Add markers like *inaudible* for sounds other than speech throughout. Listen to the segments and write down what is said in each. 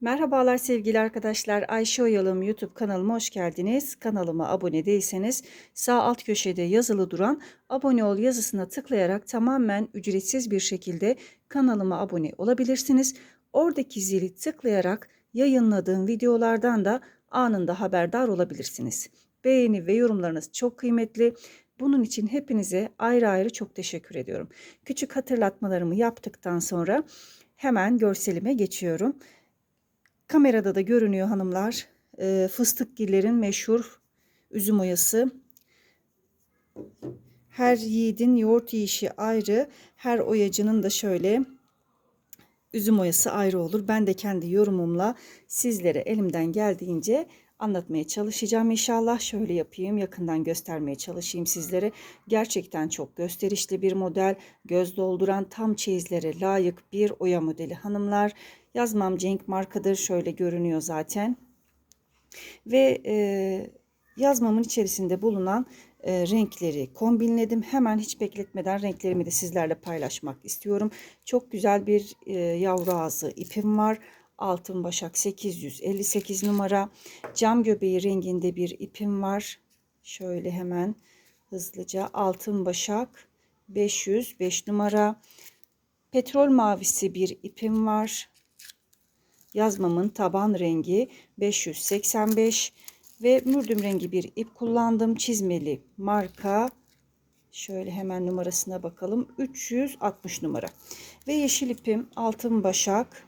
Merhabalar sevgili arkadaşlar. Ayşe Oyalım YouTube kanalıma hoş geldiniz. Kanalıma abone değilseniz sağ alt köşede yazılı duran abone ol yazısına tıklayarak tamamen ücretsiz bir şekilde kanalıma abone olabilirsiniz. Oradaki zili tıklayarak yayınladığım videolardan da anında haberdar olabilirsiniz. Beğeni ve yorumlarınız çok kıymetli. Bunun için hepinize ayrı ayrı çok teşekkür ediyorum. Küçük hatırlatmalarımı yaptıktan sonra hemen görselime geçiyorum. Kamerada da görünüyor hanımlar. E, fıstıkgillerin meşhur üzüm oyası. Her yiğidin yoğurt yiyişi ayrı. Her oyacının da şöyle üzüm oyası ayrı olur. Ben de kendi yorumumla sizlere elimden geldiğince anlatmaya çalışacağım inşallah. Şöyle yapayım yakından göstermeye çalışayım sizlere. Gerçekten çok gösterişli bir model. Göz dolduran tam çeyizlere layık bir oya modeli hanımlar. Yazmam Cenk markadır. Şöyle görünüyor zaten. Ve e, yazmamın içerisinde bulunan e, renkleri kombinledim. Hemen hiç bekletmeden renklerimi de sizlerle paylaşmak istiyorum. Çok güzel bir e, yavru ağzı ipim var. Altın Başak 858 numara. Cam göbeği renginde bir ipim var. Şöyle hemen hızlıca Altın Başak 505 numara. Petrol mavisi bir ipim var. Yazmamın taban rengi 585 ve mürdüm rengi bir ip kullandım. Çizmeli marka şöyle hemen numarasına bakalım 360 numara. Ve yeşil ipim altın başak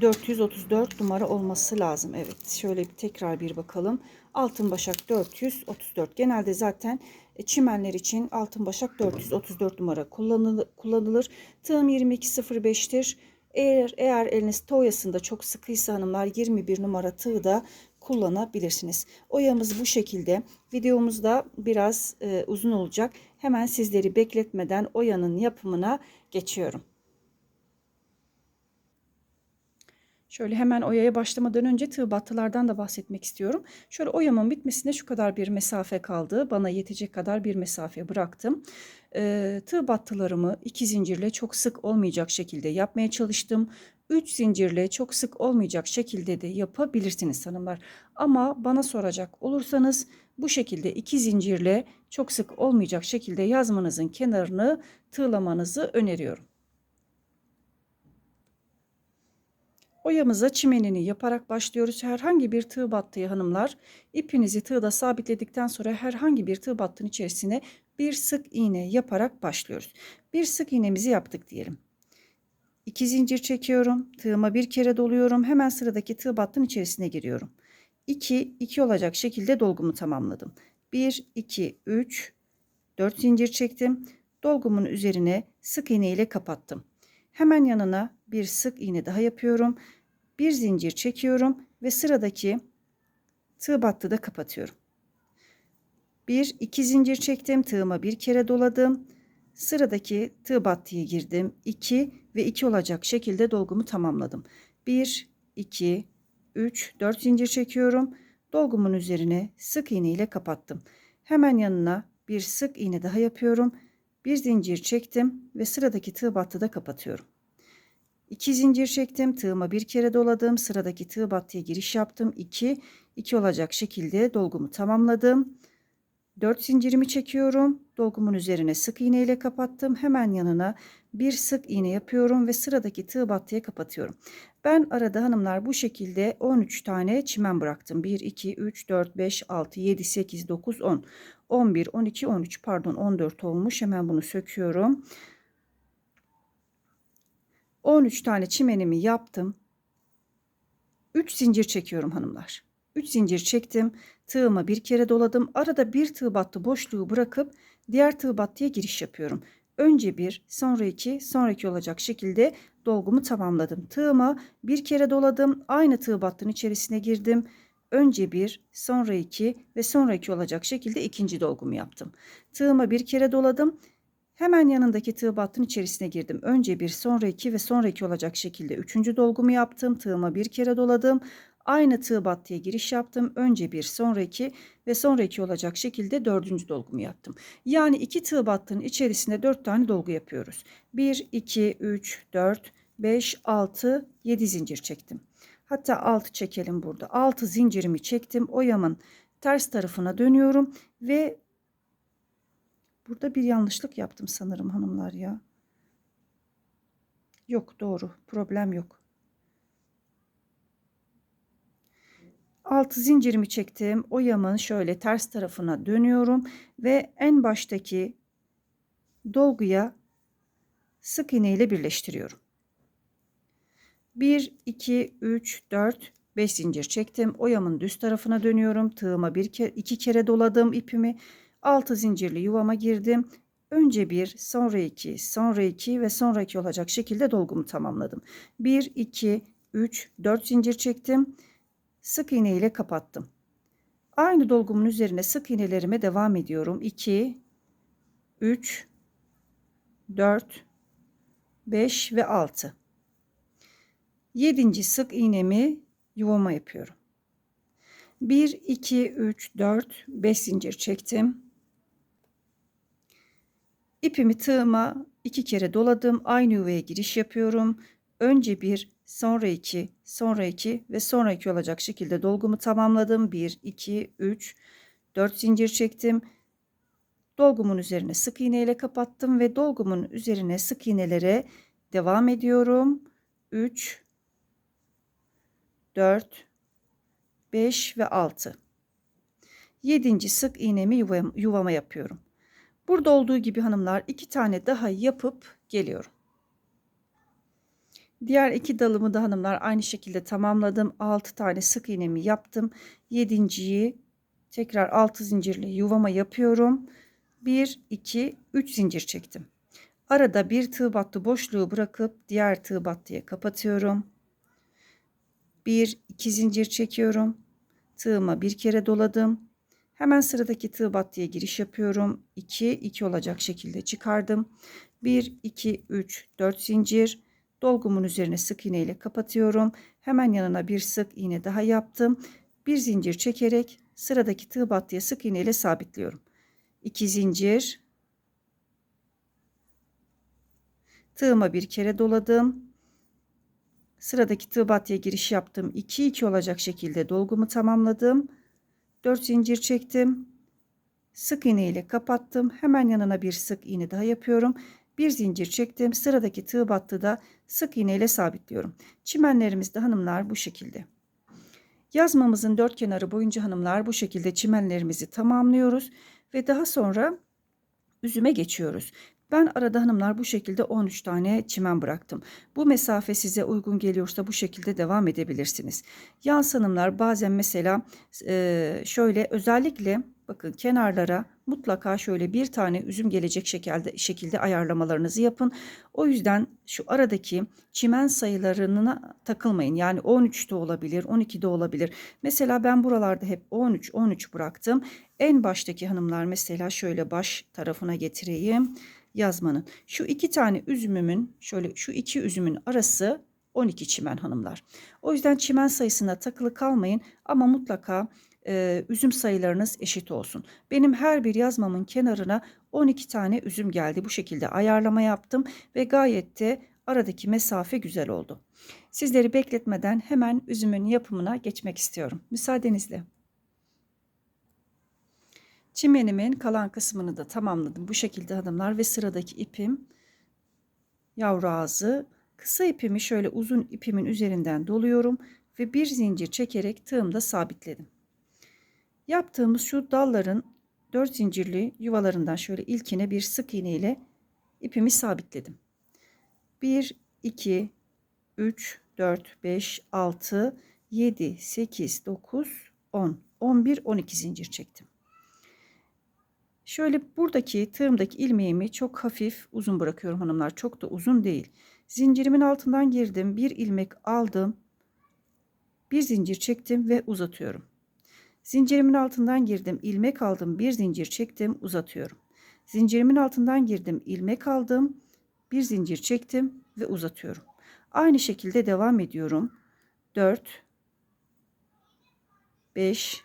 434 numara olması lazım. Evet şöyle bir tekrar bir bakalım. Altın başak 434. Genelde zaten e, çimenler için altın başak 434 numara kullanılır. Tığım 2205'tir. Eğer, eğer eliniz toyasında çok sıkıysa hanımlar 21 numara tığ da kullanabilirsiniz. Oyamız bu şekilde. Videomuz da biraz e, uzun olacak. Hemen sizleri bekletmeden oyanın yapımına geçiyorum. Şöyle hemen oyaya başlamadan önce tığ battılardan da bahsetmek istiyorum. Şöyle oyamın bitmesine şu kadar bir mesafe kaldı. Bana yetecek kadar bir mesafe bıraktım. Ee, tığ battılarımı iki zincirle çok sık olmayacak şekilde yapmaya çalıştım. 3 zincirle çok sık olmayacak şekilde de yapabilirsiniz hanımlar. Ama bana soracak olursanız bu şekilde iki zincirle çok sık olmayacak şekilde yazmanızın kenarını tığlamanızı öneriyorum. Oyamıza çimenini yaparak başlıyoruz. Herhangi bir tığ battığı hanımlar ipinizi tığda sabitledikten sonra herhangi bir tığ battığın içerisine bir sık iğne yaparak başlıyoruz. Bir sık iğnemizi yaptık diyelim. İki zincir çekiyorum. Tığıma bir kere doluyorum. Hemen sıradaki tığ battığın içerisine giriyorum. 2, 2 olacak şekilde dolgumu tamamladım. 1, 2, 3, 4 zincir çektim. Dolgumun üzerine sık iğne ile kapattım. Hemen yanına bir sık iğne daha yapıyorum. Bir zincir çekiyorum ve sıradaki tığ battıda kapatıyorum. Bir iki zincir çektim. Tığıma bir kere doladım. Sıradaki tığ battıya girdim. 2 ve 2 olacak şekilde dolgumu tamamladım. 1 2 3 4 zincir çekiyorum. Dolgumun üzerine sık iğne ile kapattım. Hemen yanına bir sık iğne daha yapıyorum. Bir zincir çektim ve sıradaki tığ battıda kapatıyorum. 2 zincir çektim. Tığıma bir kere doladım. Sıradaki tığ battıya giriş yaptım. 2 2 olacak şekilde dolgumu tamamladım. 4 zincirimi çekiyorum. Dolgumun üzerine sık iğne ile kapattım. Hemen yanına bir sık iğne yapıyorum ve sıradaki tığ battıya kapatıyorum. Ben arada hanımlar bu şekilde 13 tane çimen bıraktım. 1 2 3 4 5 6 7 8 9 10 11 12 13 pardon 14 olmuş. Hemen bunu söküyorum. 13 tane çimenimi yaptım. 3 zincir çekiyorum hanımlar. 3 zincir çektim. Tığıma bir kere doladım. Arada bir tığ battı boşluğu bırakıp diğer tığ battıya giriş yapıyorum. Önce bir, sonra iki, sonraki olacak şekilde dolgumu tamamladım. Tığıma bir kere doladım. Aynı tığ battının içerisine girdim. Önce bir, sonra iki ve sonraki olacak şekilde ikinci dolgumu yaptım. Tığıma bir kere doladım. Hemen yanındaki tığ battın içerisine girdim. Önce bir, sonra iki ve sonraki olacak şekilde üçüncü dolgumu yaptım. Tığıma bir kere doladım. Aynı tığ battıya giriş yaptım. Önce bir, sonra iki ve sonra iki olacak şekilde dördüncü dolgumu yaptım. Yani iki tığ battının içerisinde dört tane dolgu yapıyoruz. 1, 2, 3, 4, 5, 6, 7 zincir çektim. Hatta 6 çekelim burada. 6 zincirimi çektim. Oyamın ters tarafına dönüyorum ve burada bir yanlışlık yaptım sanırım hanımlar ya. Yok doğru. Problem yok. 6 zincirimi çektim. Oyamın şöyle ters tarafına dönüyorum ve en baştaki dolguya sık iğne ile birleştiriyorum. 1 2 3 4 5 zincir çektim. Oyamın düz tarafına dönüyorum. Tığıma bir kere iki kere doladım ipimi. 6 zincirli yuvama girdim. Önce bir, sonra iki, sonra iki ve sonra iki olacak şekilde dolgumu tamamladım. 1 2 3 4 zincir çektim. Sık iğne ile kapattım. Aynı dolgumun üzerine sık iğnelerime devam ediyorum. 2 3 4 5 ve 6. 7. sık iğnemi yuvama yapıyorum. 1 2 3 4 5 zincir çektim. İpimi tığıma iki kere doladım. Aynı yuvaya giriş yapıyorum. Önce bir, sonra iki, sonra iki ve sonra iki olacak şekilde dolgumu tamamladım. 1 2 3 4 zincir çektim. Dolgumun üzerine sık iğne ile kapattım ve dolgumun üzerine sık iğnelere devam ediyorum. 3 4 5 ve 6. 7. sık iğnemi yuvama, yapıyorum. Burada olduğu gibi hanımlar iki tane daha yapıp geliyorum. Diğer iki dalımı da hanımlar aynı şekilde tamamladım. 6 tane sık iğnemi yaptım. 7.yi tekrar 6 zincirli yuvama yapıyorum. 1 2 3 zincir çektim. Arada bir tığ battı boşluğu bırakıp diğer tığ battıya kapatıyorum. 1 2 zincir çekiyorum. Tığıma bir kere doladım. Hemen sıradaki tığ battıya giriş yapıyorum. 2 2 olacak şekilde çıkardım. 1 2 3 4 zincir dolgumun üzerine sık iğne ile kapatıyorum. Hemen yanına bir sık iğne daha yaptım. Bir zincir çekerek sıradaki tığ battıya sık iğne ile sabitliyorum. 2 zincir tığıma bir kere doladım. Sıradaki tığ battıya giriş yaptım. 2 2 olacak şekilde dolgumu tamamladım. 4 zincir çektim. Sık iğne ile kapattım. Hemen yanına bir sık iğne daha yapıyorum. Bir zincir çektim. Sıradaki tığ battıda sık iğne ile sabitliyorum. Çimenlerimiz hanımlar bu şekilde. Yazmamızın dört kenarı boyunca hanımlar bu şekilde çimenlerimizi tamamlıyoruz ve daha sonra üzüme geçiyoruz. Ben arada hanımlar bu şekilde 13 tane çimen bıraktım. Bu mesafe size uygun geliyorsa bu şekilde devam edebilirsiniz. Yans hanımlar bazen mesela şöyle özellikle bakın kenarlara mutlaka şöyle bir tane üzüm gelecek şekilde, şekilde ayarlamalarınızı yapın. O yüzden şu aradaki çimen sayılarına takılmayın. Yani 13'te olabilir, 12'de olabilir. Mesela ben buralarda hep 13, 13 bıraktım. En baştaki hanımlar mesela şöyle baş tarafına getireyim yazmanın. Şu iki tane üzümümün şöyle şu iki üzümün arası 12 çimen hanımlar. O yüzden çimen sayısına takılı kalmayın ama mutlaka e, üzüm sayılarınız eşit olsun. Benim her bir yazmamın kenarına 12 tane üzüm geldi. Bu şekilde ayarlama yaptım ve gayet de aradaki mesafe güzel oldu. Sizleri bekletmeden hemen üzümün yapımına geçmek istiyorum. Müsaadenizle. Çimenimin kalan kısmını da tamamladım. Bu şekilde hanımlar ve sıradaki ipim yavru ağzı. Kısa ipimi şöyle uzun ipimin üzerinden doluyorum ve bir zincir çekerek tığımda sabitledim. Yaptığımız şu dalların 4 zincirli yuvalarından şöyle ilkine bir sık iğne ile ipimi sabitledim. 1 2 3 4 5 6 7 8 9 10 11 12 zincir çektim. Şöyle buradaki tığımdaki ilmeğimi çok hafif uzun bırakıyorum hanımlar. Çok da uzun değil. Zincirimin altından girdim. Bir ilmek aldım. Bir zincir çektim ve uzatıyorum. Zincirimin altından girdim. ilmek aldım. Bir zincir çektim. Uzatıyorum. Zincirimin altından girdim. ilmek aldım. Bir zincir çektim ve uzatıyorum. Aynı şekilde devam ediyorum. 4 5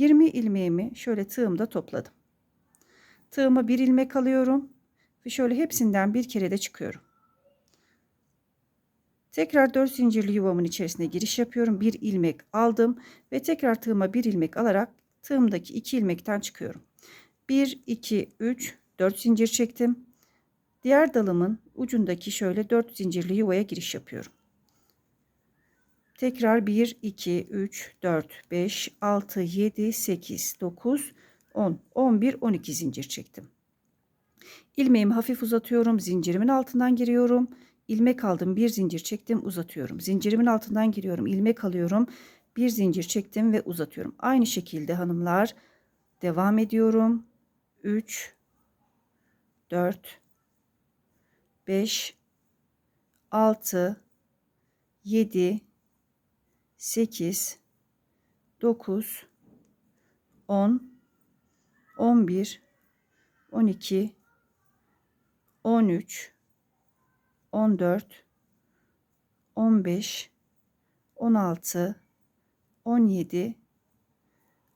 20 ilmeğimi şöyle tığımda topladım. Tığıma bir ilmek alıyorum ve şöyle hepsinden bir kere de çıkıyorum. Tekrar 4 zincirli yuvamın içerisine giriş yapıyorum. Bir ilmek aldım ve tekrar tığıma bir ilmek alarak tığımdaki iki ilmekten çıkıyorum. 1 2 3 4 zincir çektim. Diğer dalımın ucundaki şöyle 4 zincirli yuvaya giriş yapıyorum tekrar 1 2 3 4 5 6 7 8 9 10 11 12 zincir çektim. İlmeğimi hafif uzatıyorum zincirimin altından giriyorum. İlmek aldım bir zincir çektim uzatıyorum. Zincirimin altından giriyorum ilmek alıyorum bir zincir çektim ve uzatıyorum. Aynı şekilde hanımlar devam ediyorum. 3 4 5 6 7 8 9 10 11 12 13 14 15 16 17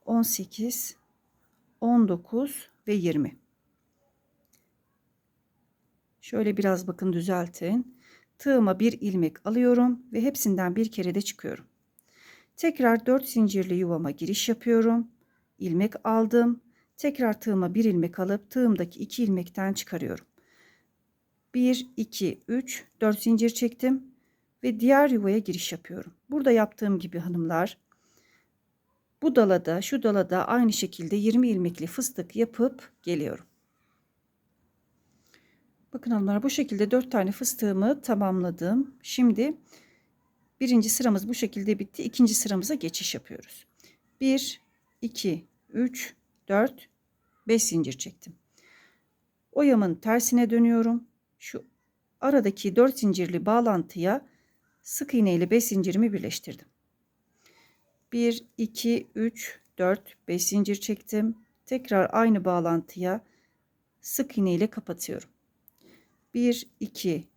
18 19 ve 20 şöyle biraz bakın düzeltin. Tığıma bir ilmek alıyorum ve hepsinden bir kere de çıkıyorum tekrar 4 zincirli yuvama giriş yapıyorum. İlmek aldım. Tekrar tığıma bir ilmek alıp tığımdaki iki ilmekten çıkarıyorum. 1 2 3 4 zincir çektim ve diğer yuvaya giriş yapıyorum. Burada yaptığım gibi hanımlar bu dalada şu dalada aynı şekilde 20 ilmekli fıstık yapıp geliyorum. Bakın hanımlar bu şekilde 4 tane fıstığımı tamamladım. Şimdi birinci sıramız bu şekilde bitti. İkinci sıramıza geçiş yapıyoruz. 1 2 3 4 5 zincir çektim. Oyamın tersine dönüyorum. Şu aradaki 4 zincirli bağlantıya sık iğne ile 5 zincirimi birleştirdim. 1 2 3 4 5 zincir çektim. Tekrar aynı bağlantıya sık iğne ile kapatıyorum. 1 2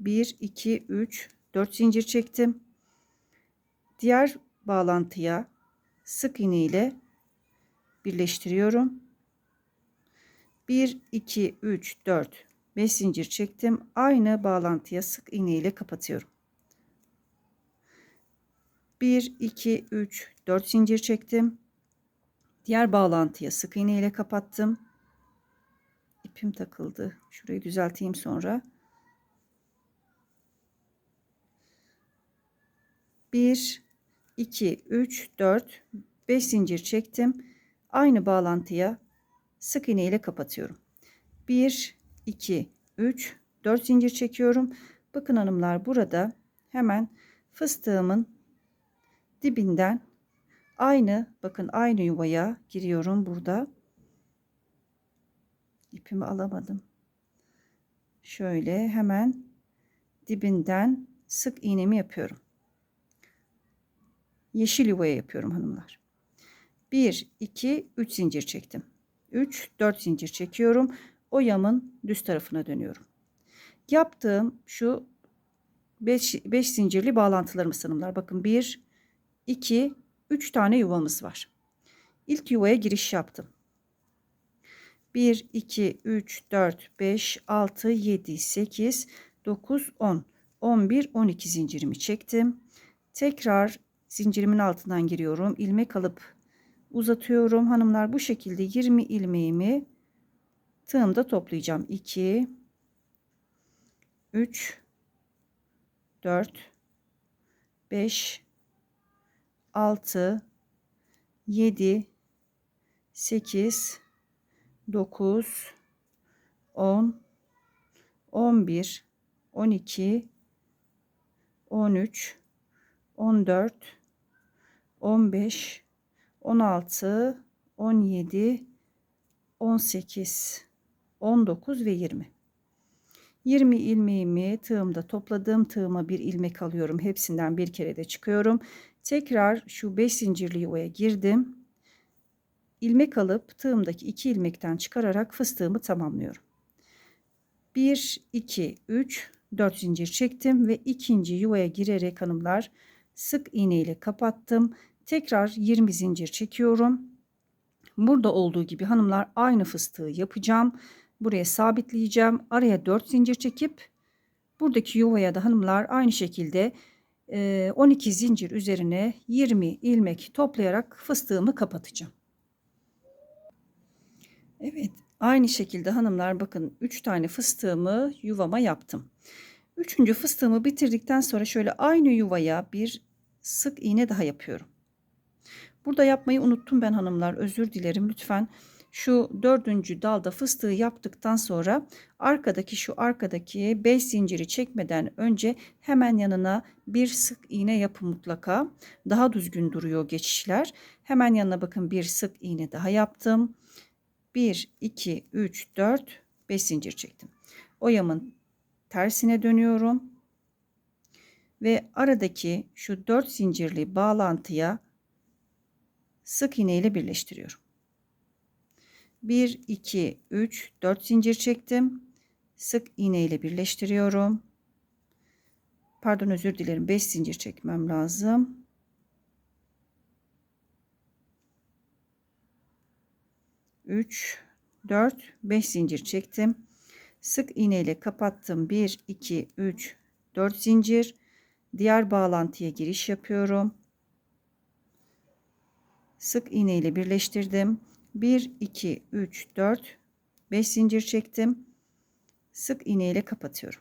1 2 3 4 zincir çektim. Diğer bağlantıya sık iğne ile birleştiriyorum. 1 2 3 4 5 zincir çektim. Aynı bağlantıya sık iğne ile kapatıyorum. 1 2 3 4 zincir çektim. Diğer bağlantıya sık iğne ile kapattım. İpim takıldı. Şurayı düzelteyim sonra 1 2 3 4 5 zincir çektim. Aynı bağlantıya sık iğne ile kapatıyorum. 1 2 3 4 zincir çekiyorum. Bakın hanımlar burada hemen fıstığımın dibinden aynı bakın aynı yuvaya giriyorum burada. İpimi alamadım. Şöyle hemen dibinden sık iğnemi yapıyorum yeşil yuvaya yapıyorum hanımlar. 1 2 3 zincir çektim. 3 4 zincir çekiyorum. Oyamın düz tarafına dönüyorum. Yaptığım şu 5, 5 zincirli bağlantılarımız hanımlar. Bakın 1 2 3 tane yuvamız var. İlk yuvaya giriş yaptım. 1 2 3 4 5 6 7 8 9 10 11 12 zincirimi çektim. Tekrar zincirimin altından giriyorum. İlmek alıp uzatıyorum. Hanımlar bu şekilde 20 ilmeğimi tığımda toplayacağım. 2 3 4 5 6 7 8 9 10 11 12 13 14 15 16 17 18 19 ve 20 20 ilmeğimi tığımda topladım. Tığıma bir ilmek alıyorum. Hepsinden bir kere de çıkıyorum. Tekrar şu 5 zincirli yuvaya girdim. İlmek alıp tığımdaki 2 ilmekten çıkararak fıstığımı tamamlıyorum. 1, 2, 3, 4 zincir çektim ve ikinci yuvaya girerek hanımlar sık iğne ile kapattım. Tekrar 20 zincir çekiyorum. Burada olduğu gibi hanımlar aynı fıstığı yapacağım. Buraya sabitleyeceğim. Araya 4 zincir çekip buradaki yuvaya da hanımlar aynı şekilde 12 zincir üzerine 20 ilmek toplayarak fıstığımı kapatacağım. Evet aynı şekilde hanımlar bakın 3 tane fıstığımı yuvama yaptım. Üçüncü fıstığımı bitirdikten sonra şöyle aynı yuvaya bir sık iğne daha yapıyorum. Burada yapmayı unuttum ben hanımlar özür dilerim lütfen. Şu dördüncü dalda fıstığı yaptıktan sonra arkadaki şu arkadaki 5 zinciri çekmeden önce hemen yanına bir sık iğne yapın mutlaka. Daha düzgün duruyor geçişler. Hemen yanına bakın bir sık iğne daha yaptım. 1, 2, 3, 4, 5 zincir çektim. Oyamın tersine dönüyorum. Ve aradaki şu 4 zincirli bağlantıya sık iğne ile birleştiriyorum. 1, 2, 3, 4 zincir çektim. Sık iğne ile birleştiriyorum. Pardon özür dilerim 5 zincir çekmem lazım. Üç, dört, beş zincir çektim. Sık iğne ile kapattım. 1, 2, 3, 4 zincir. Diğer bağlantıya giriş yapıyorum. Sık iğne ile birleştirdim. 1 2 3 4 5 zincir çektim. Sık iğne ile kapatıyorum.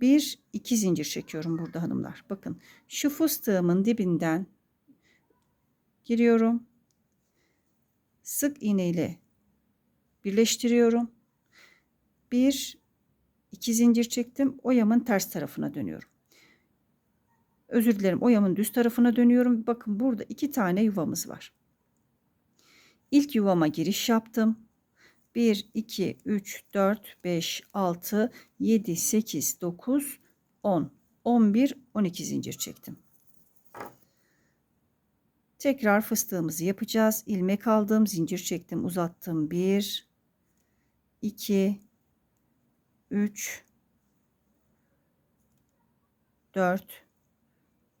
1 2 zincir çekiyorum burada hanımlar. Bakın şu fıstığımın dibinden giriyorum. Sık iğne ile birleştiriyorum. 1 2 zincir çektim. Oyamın ters tarafına dönüyorum. Özür dilerim. Oyamın düz tarafına dönüyorum. Bakın burada iki tane yuvamız var. İlk yuvama giriş yaptım. 1, 2, 3, 4, 5, 6, 7, 8, 9, 10, 11, 12 zincir çektim. Tekrar fıstığımızı yapacağız. İlmek aldım, zincir çektim, uzattım. 1, 2, 3, 4,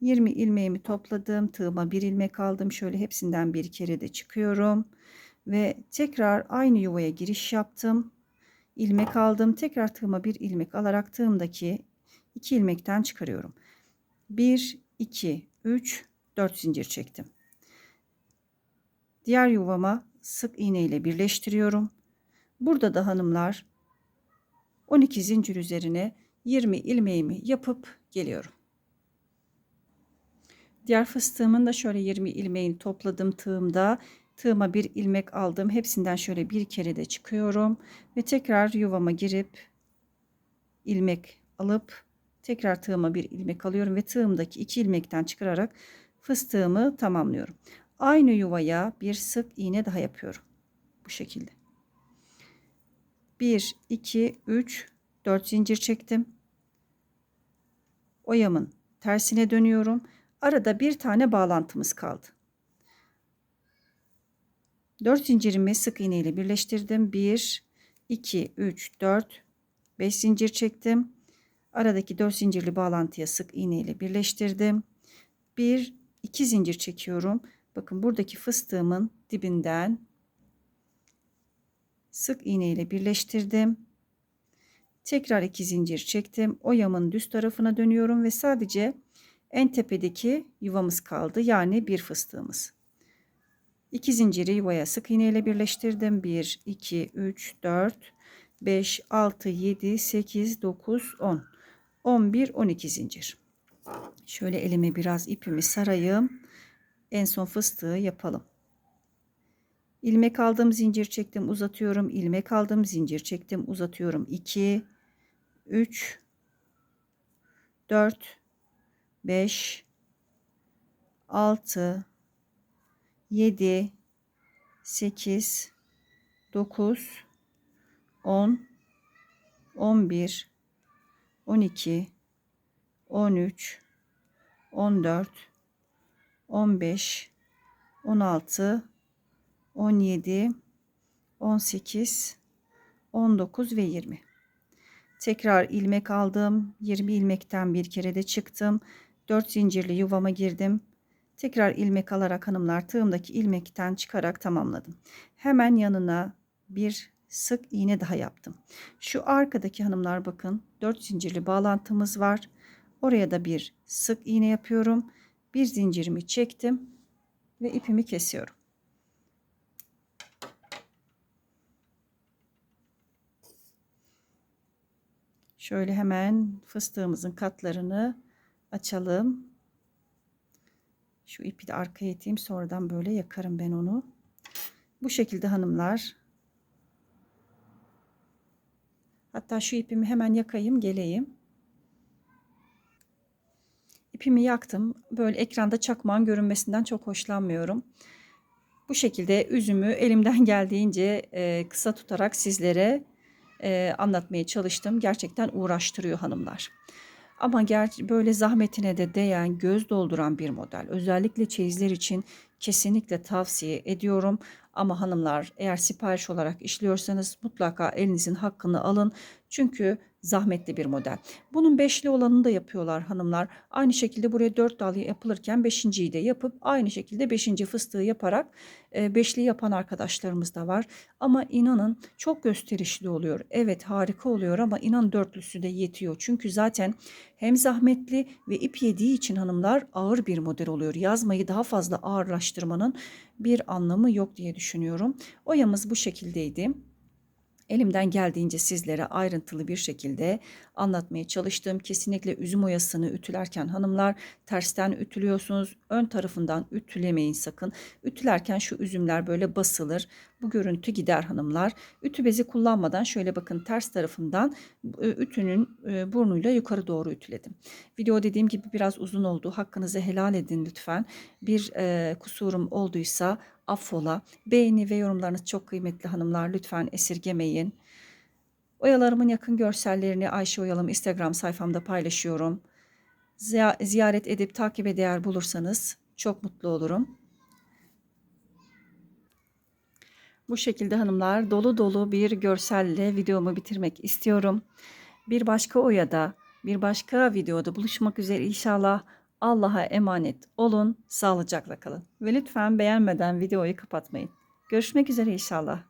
20 ilmeğimi topladım. Tığıma bir ilmek aldım. Şöyle hepsinden bir kere de çıkıyorum. Ve tekrar aynı yuvaya giriş yaptım ilmek aldım. Tekrar tığıma bir ilmek alarak tığımdaki iki ilmekten çıkarıyorum. 1, 2, 3, 4 zincir çektim. Diğer yuvama sık iğne ile birleştiriyorum. Burada da hanımlar 12 zincir üzerine 20 ilmeğimi yapıp geliyorum. Diğer fıstığımın da şöyle 20 ilmeğini topladım tığımda Tığıma bir ilmek aldım. Hepsinden şöyle bir kere de çıkıyorum. Ve tekrar yuvama girip ilmek alıp tekrar tığıma bir ilmek alıyorum. Ve tığımdaki iki ilmekten çıkararak fıstığımı tamamlıyorum. Aynı yuvaya bir sık iğne daha yapıyorum. Bu şekilde. 1, 2, 3, 4 zincir çektim. Oyamın tersine dönüyorum. Arada bir tane bağlantımız kaldı. 4 zincirimi sık iğne ile birleştirdim. 1, 2, 3, 4, 5 zincir çektim. Aradaki 4 zincirli bağlantıya sık iğne ile birleştirdim. 1, 2 zincir çekiyorum. Bakın buradaki fıstığımın dibinden sık iğne ile birleştirdim. Tekrar 2 zincir çektim. Oyamın düz tarafına dönüyorum ve sadece en tepedeki yuvamız kaldı. Yani bir fıstığımız. 2 zinciri yuvaya sık iğne ile birleştirdim. 1, 2, 3, 4, 5, 6, 7, 8, 9, 10. 11, 12 zincir. Şöyle elime biraz ipimi sarayım. En son fıstığı yapalım. İlmek aldım, zincir çektim, uzatıyorum. İlmek aldım, zincir çektim, uzatıyorum. 2 3 4 5 6 7 8 9 10 11 12 13 14 15 16 17 18 19 ve 20 tekrar ilmek aldım. 20 ilmekten bir kere de çıktım 4 zincirli yuvama girdim. Tekrar ilmek alarak hanımlar tığımdaki ilmekten çıkarak tamamladım. Hemen yanına bir sık iğne daha yaptım. Şu arkadaki hanımlar bakın 4 zincirli bağlantımız var. Oraya da bir sık iğne yapıyorum. Bir zincirimi çektim ve ipimi kesiyorum. Şöyle hemen fıstığımızın katlarını açalım. Şu ipi de arkaya iteyim. Sonradan böyle yakarım ben onu. Bu şekilde hanımlar. Hatta şu ipimi hemen yakayım geleyim. İpimi yaktım. Böyle ekranda çakmağın görünmesinden çok hoşlanmıyorum. Bu şekilde üzümü elimden *laughs* geldiğince e, kısa tutarak sizlere e, anlatmaya çalıştım. Gerçekten uğraştırıyor hanımlar. Ama ger böyle zahmetine de değen, göz dolduran bir model. Özellikle çeyizler için kesinlikle tavsiye ediyorum. Ama hanımlar eğer sipariş olarak işliyorsanız mutlaka elinizin hakkını alın. Çünkü zahmetli bir model. Bunun beşli olanını da yapıyorlar hanımlar. Aynı şekilde buraya dört dal yapılırken beşinciyi de yapıp aynı şekilde beşinci fıstığı yaparak e, beşli yapan arkadaşlarımız da var. Ama inanın çok gösterişli oluyor. Evet harika oluyor ama inan dörtlüsü de yetiyor. Çünkü zaten hem zahmetli ve ip yediği için hanımlar ağır bir model oluyor. Yazmayı daha fazla ağırlaştırmanın bir anlamı yok diye düşünüyorum. Oyamız bu şekildeydi. Elimden geldiğince sizlere ayrıntılı bir şekilde anlatmaya çalıştım. Kesinlikle üzüm oyasını ütülerken hanımlar tersten ütülüyorsunuz. Ön tarafından ütülemeyin sakın. Ütülerken şu üzümler böyle basılır. Bu görüntü gider hanımlar. Ütü bezi kullanmadan şöyle bakın ters tarafından e, ütünün e, burnuyla yukarı doğru ütüledim. Video dediğim gibi biraz uzun oldu. Hakkınızı helal edin lütfen. Bir e, kusurum olduysa affola. Beğeni ve yorumlarınız çok kıymetli hanımlar. Lütfen esirgemeyin. Oyalarımın yakın görsellerini Ayşe Oyalım Instagram sayfamda paylaşıyorum. Ziyaret edip takibe değer bulursanız çok mutlu olurum. Bu şekilde hanımlar dolu dolu bir görselle videomu bitirmek istiyorum. Bir başka oyada, bir başka videoda buluşmak üzere inşallah. Allah'a emanet olun, sağlıcakla kalın. Ve lütfen beğenmeden videoyu kapatmayın. Görüşmek üzere inşallah.